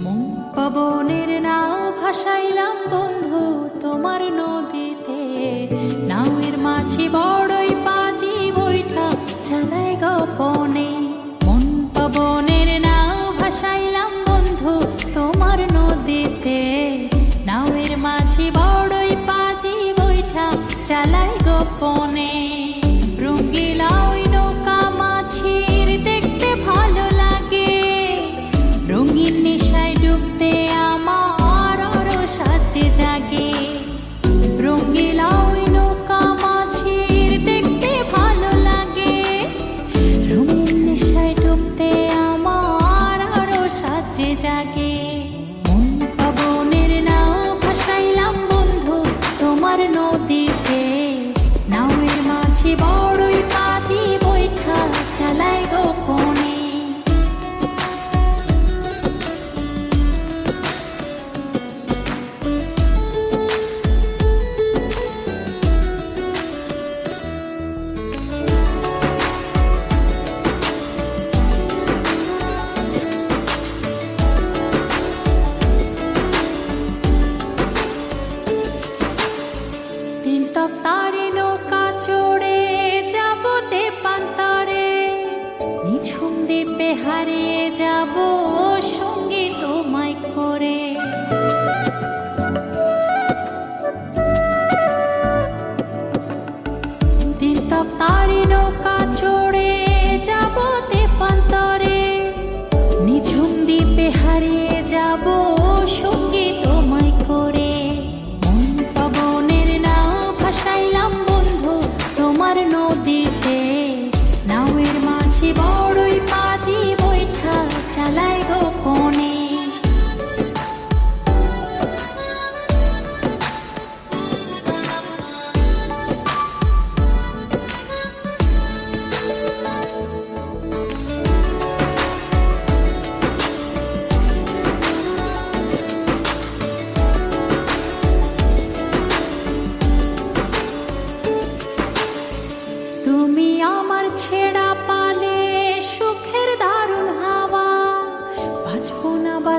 মন পবনের না ভাসাইলাম বন্ধু তোমার নদীতে। নাওয়ের মাঝি বড়ই পাজি বৈঠা চালাই গপনে। মন পবনের না ভাসাইলাম বন্ধু তোমার নদীতে। নাওয়ের মাঝি বড়ই পাজি বৈঠা চালাই গোপনে।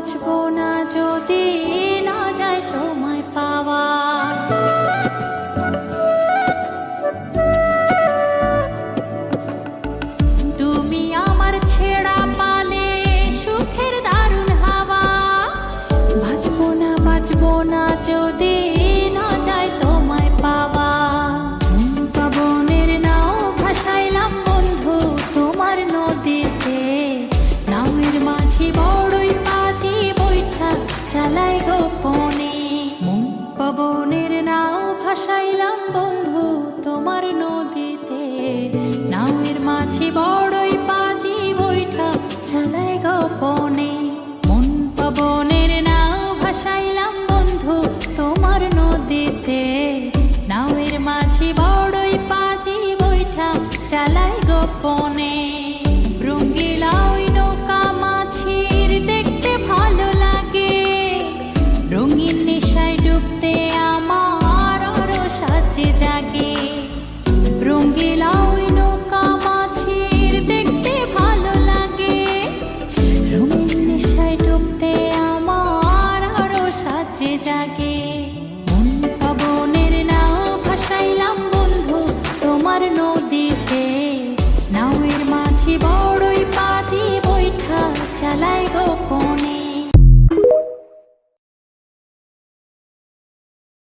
বাঁচব না যদি না যায় তোমায় পাওয়া। তুমি আমার পালে সুখের না না যদি ভাসাইলাম বন্ধু তোমার নদীতে নামের মাঝে বড়